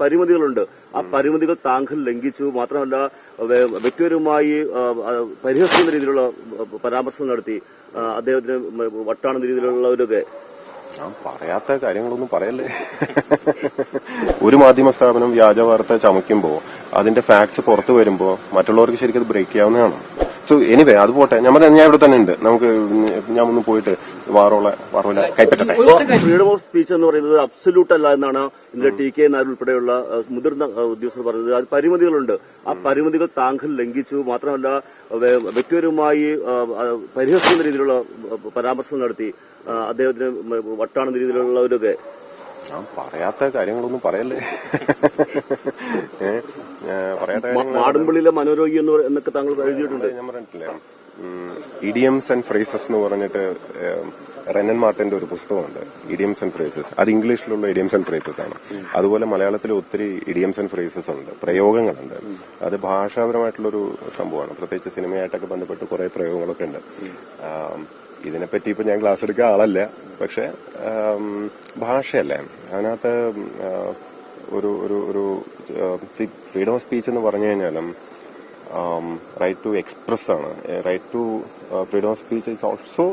പരിമിതികളുണ്ട്. ആ പരിമിതികൾ താങ്കൾ ലംഘിച്ചു. മാത്രമല്ല വ്യക്തിപരമായി പരിഹസിക്കുന്ന രീതിയിലുള്ള പരാമർശം നടത്തി അദ്ദേഹത്തിന് വട്ടാണെന്ന രീതിയിലുള്ളവരൊക്കെ. ഞാൻ പറയാത്ത കാര്യങ്ങളൊന്നും പറയല്ലേ? ഒരു മാധ്യമ സ്ഥാപനം വ്യാജ വാർത്ത ചമയ്ക്കുമ്പോ അതിന്റെ ഫാക്ട്സ് പുറത്തു വരുമ്പോ മറ്റുള്ളവർക്ക് ശരിക്കും അത് ബ്രേക്ക് ചെയ്യാവുന്നതാണ്. സോ എനിവേ അത് പോട്ടെ. ഞാൻ പറഞ്ഞ ഞാൻ ഇവിടെ തന്നെ ഉണ്ട്. നമുക്ക് ഞാൻ ഒന്ന് പോയിട്ട് വാറോളെ വാറോല കൈപ്പറ്റട്ടെ. ഫ്രീഡം ഓഫ് സ്പീച്ച് എന്ന് പറയുന്നത് അബ്സല്യൂട്ട് അല്ല എന്നാണ് ഇന്നലെ ടി കെ നായർ ഉൾപ്പെടെയുള്ള മുതിർന്ന ഉദ്യോഗസ്ഥർ പറഞ്ഞത്. അത് പരിമിതികളുണ്ട്. ആ പരിമിതികൾ താങ്കൾ ലംഘിച്ചു. മാത്രമല്ല വ്യക്തിപരമായി പരിഹസിക്കുന്ന രീതിയിലുള്ള പരാമർശം നടത്തി. അദ്ദേഹത്തിന് വട്ടാണെന്ന രീതിയിലുള്ളവരൊക്കെ. ഞാൻ പറയാത്ത കാര്യങ്ങളൊന്നും പറയല്ലേ? പറയാത്ത മ- കാര്യങ്ങൾ മനോരോഗി എന്നൊക്കെ താങ്കൾ എഴുതിയിട്ടുണ്ട്. ഞാൻ പറഞ്ഞിട്ടില്ലേ? ഇഡിയംസ് ആൻഡ് ഫ്രേസസ് എന്ന് പറഞ്ഞിട്ട് റെനൻ മാർട്ടിന്റെ ഒരു പുസ്തകമുണ്ട്. ഇഡിയംസ് ആൻഡ് ഫ്രേസസ് അത് ഇംഗ്ലീഷിലുള്ള ഇഡിയംസ് ആൻഡ് ഫ്രേസസ് ആണ്. അതുപോലെ മലയാളത്തിൽ ഒത്തിരി ഇഡിയംസ് ആൻഡ് ഫ്രേസസ് ഉണ്ട്. പ്രയോഗങ്ങളുണ്ട്. അത് ഭാഷാപരമായിട്ടുള്ളൊരു സംഭവമാണ്. പ്രത്യേകിച്ച് സിനിമയായിട്ടൊക്കെ ബന്ധപ്പെട്ട് കുറെ പ്രയോഗങ്ങളൊക്കെ ഉണ്ട്. ഇതിനെപ്പറ്റി ഇപ്പൊ ഞാൻ ക്ലാസ് എടുക്കുക ആളല്ല. പക്ഷെ ഭാഷയല്ലേ? അതിനകത്ത് ഒരു ഒരു ഒരു ഫ്രീഡം ഓഫ് സ്പീച്ച് എന്ന് പറഞ്ഞു കഴിഞ്ഞാലും റൈറ്റ് ടു എക്സ്പ്രസ് ആണ്. Right to freedom of speech is also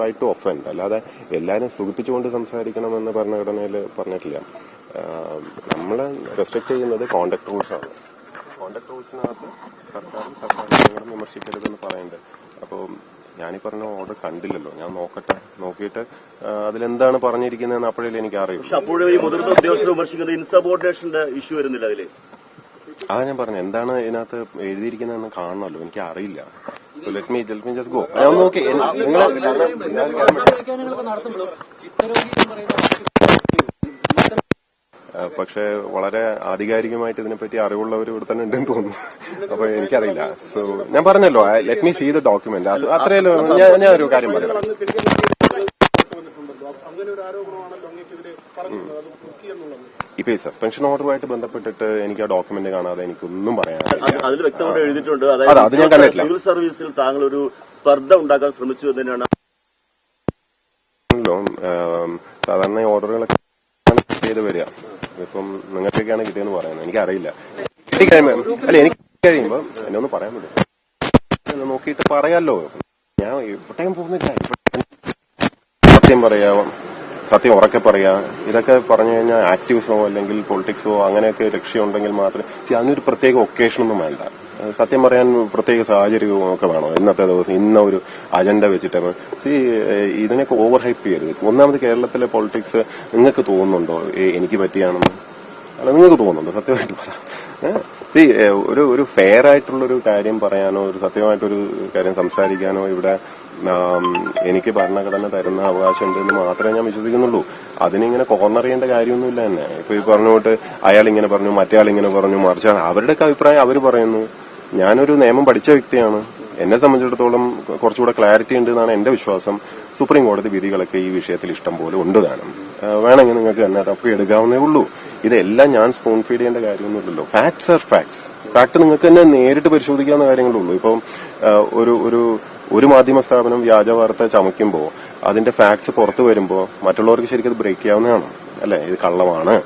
right to offend അല്ലാതെ എല്ലാവരും സുഖിപ്പിച്ചുകൊണ്ട് സംസാരിക്കണമെന്ന് ഭരണഘടനയിൽ പറഞ്ഞിട്ടില്ല. നമ്മൾ റെസ്ട്രിക്ട് ചെയ്യുന്നത് കോണ്ടക്ട് റൂൾസ് ആണ്. കോണ്ടക്ട് റൂൾസിനകത്ത് സർക്കാരും സർക്കാരും വിമർശിക്കരുതെന്ന് പറയുന്നുണ്ട്. അപ്പോൾ ഞാനീ പറഞ്ഞ ഓർഡർ കണ്ടില്ലല്ലോ. ഞാൻ നോക്കട്ടെ. നോക്കിയിട്ട് അതിലെന്താണ് പറഞ്ഞിരിക്കുന്നതെന്ന് അപ്പോഴേ എനിക്ക് അറിയൂ ഇൻസബോർഡിനേഷന്റെ ഇഷ്യൂ വരുന്നില്ല അതിൽ. അതാ ഞാൻ പറഞ്ഞു എന്താണ് ഇതിനകത്ത് എഴുതിയിരിക്കുന്നതെന്ന് കാണണമല്ലോ എനിക്ക് അറിയില്ല so let me let me just go ഞാൻ നോക്കി നിങ്ങൾ പക്ഷെ വളരെ ആധികാരികമായിട്ട് ഇതിനെപ്പറ്റി അറിവുള്ളവർ ഇവിടെ തന്നെ ഉണ്ടെന്ന് തോന്നുന്നു അപ്പൊ എനിക്കറിയില്ല സോ ഞാൻ പറഞ്ഞല്ലോ let me see the document അത് അത്രയല്ലോ ഞാൻ ഒരു കാര്യം പറയാം ഇപ്പൊ ഈ സസ്പെൻഷൻ ഓർഡറുമായിട്ട് ബന്ധപ്പെട്ടിട്ട് എനിക്ക് ആ ഡോക്യുമെന്റ് കാണാതെ എനിക്കൊന്നും പറയാനില്ല അതിൽ വ്യക്തമായിട്ട് എഴുതിയിട്ടുണ്ട്. അതെ, അത് ഞാൻ കണ്ടിട്ടില്ല. സിവിൽ സർവീസിൽ താങ്കൾ ഒരു സ്പർദ്ധ ഉണ്ടാക്കാൻ ശ്രമിച്ചു എന്നതിനാണ് സാധാരണ ഓർഡറുകളൊക്കെ ചെയ്ത് വരിക. ഇപ്പം നിങ്ങൾക്കൊക്കെയാണ് കിട്ടിയെന്ന് പറയുന്നത്. എനിക്കറിയില്ല. അല്ല എനിക്ക് കഴിയുമ്പോ എന്നെ ഒന്ന് പറയാൻ പറ്റും നോക്കിയിട്ട് പറയാലോ. ഞാൻ ഇവിടെയും പോകുന്നില്ല. സത്യം പറയാ. സത്യം ഉറക്കെ പറയാ. ഇതൊക്കെ പറഞ്ഞു കഴിഞ്ഞാൽ ആക്ടിവിസമോ അല്ലെങ്കിൽ പൊളിറ്റിക്സോ അങ്ങനെയൊക്കെ ലക്ഷ്യമുണ്ടെങ്കിൽ See, അതിനൊരു പ്രത്യേക ഒക്കേഷനൊന്നും വേണ്ട. സത്യം പറയാൻ പ്രത്യേക സാഹചര്യവും ഒക്കെ വേണോ? ഇന്നത്തെ ദിവസം ഇന്ന ഒരു അജണ്ട വെച്ചിട്ട്. സി ഇതിനൊക്കെ ഓവർ ഹൈപ്പ് ചെയ്യരുത്. ഒന്നാമത് കേരളത്തിലെ പൊളിറ്റിക്സ് നിങ്ങൾക്ക് തോന്നുന്നുണ്ടോ? എനിക്ക് പറ്റിയാണെന്ന്. അല്ല നിങ്ങൾക്ക് തോന്നുന്നുണ്ടോ? സത്യമായിട്ട് പറ. സി ഒരു ഒരു ഫെയർ ആയിട്ടുള്ളൊരു കാര്യം പറയാനോ ഒരു സത്യമായിട്ടൊരു കാര്യം സംസാരിക്കാനോ ഇവിടെ എനിക്ക് ഭരണഘടന തരുന്ന അവകാശം ഉണ്ടെന്ന് മാത്രമേ ഞാൻ വിശ്വസിക്കുന്നുള്ളൂ. അതിനിങ്ങനെ കോർണർ ചെയ്യേണ്ട കാര്യമൊന്നുമില്ല തന്നെ ഇപ്പൊ ഈ പറഞ്ഞുകൊണ്ട് അയാൾ ഇങ്ങനെ പറഞ്ഞു മറ്റേ ഇങ്ങനെ പറഞ്ഞു മറിച്ചാണ് അവരുടെയൊക്കെ അഭിപ്രായം അവർ പറയുന്നു. ഞാനൊരു നിയമം പഠിച്ച വ്യക്തിയാണ്. എന്നെ സംബന്ധിച്ചിടത്തോളം കുറച്ചുകൂടെ ക്ലാരിറ്റി ഉണ്ട് എന്നാണ് എന്റെ വിശ്വാസം. സുപ്രീം കോടതി വിധികളൊക്കെ ഈ വിഷയത്തിൽ ഇഷ്ടം പോലെ ഉണ്ട് താനും. വേണമെങ്കിൽ നിങ്ങൾക്ക് തന്നെ തപ്പിയെടുക്കാവുന്നേ ഉള്ളൂ. ഇതെല്ലാം ഞാൻ സ്പൂൺ ഫീഡ് ചെയ്യേണ്ട കാര്യമൊന്നുമില്ലല്ലോ. ഫാക്ട്സ് ആർ ഫാക്ട്സ് ഫാക്ട് നിങ്ങൾക്ക് തന്നെ നേരിട്ട് പരിശോധിക്കാവുന്ന കാര്യങ്ങളുള്ളൂ ഇപ്പം ഒരു ഒരു ഒരു മാധ്യമ സ്ഥാപനം വ്യാജ വാർത്ത ചമയ്ക്കുമ്പോൾ അതിന്റെ ഫാക്ട്സ് പുറത്തു വരുമ്പോൾ മറ്റുള്ളവർക്ക് ശരിക്കും അത് ബ്രേക്ക് ചെയ്യാവുന്നതാണ് അല്ലെ? ഇത് കള്ളമാണ്.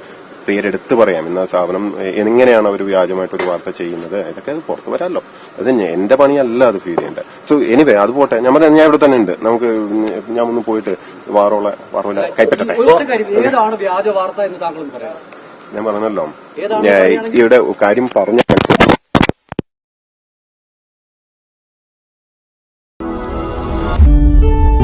പേരെടുത്ത് പറയാം. ഇന്ന സ്ഥാപനം എങ്ങനെയാണ് അവർ വ്യാജമായിട്ട് ഒരു വാർത്ത ചെയ്യുന്നത്? ഇതൊക്കെ അത് പുറത്തു വരാമല്ലോ. അത് എന്റെ പണിയല്ല അത് ഫീൽ ചെയ്യേണ്ടത്. സോ എനിവേ അത് പോട്ടെ. ഞാൻ പറഞ്ഞ ഞാൻ ഇവിടെ തന്നെ ഉണ്ട്. നമുക്ക് ഞാൻ ഒന്ന് പോയിട്ട് വാറോളെ വാറോല കൈപ്പറ്റട്ടെ? പറയാം ഞാൻ പറഞ്ഞല്ലോ. ഇവിടെ കാര്യം പറഞ്ഞ you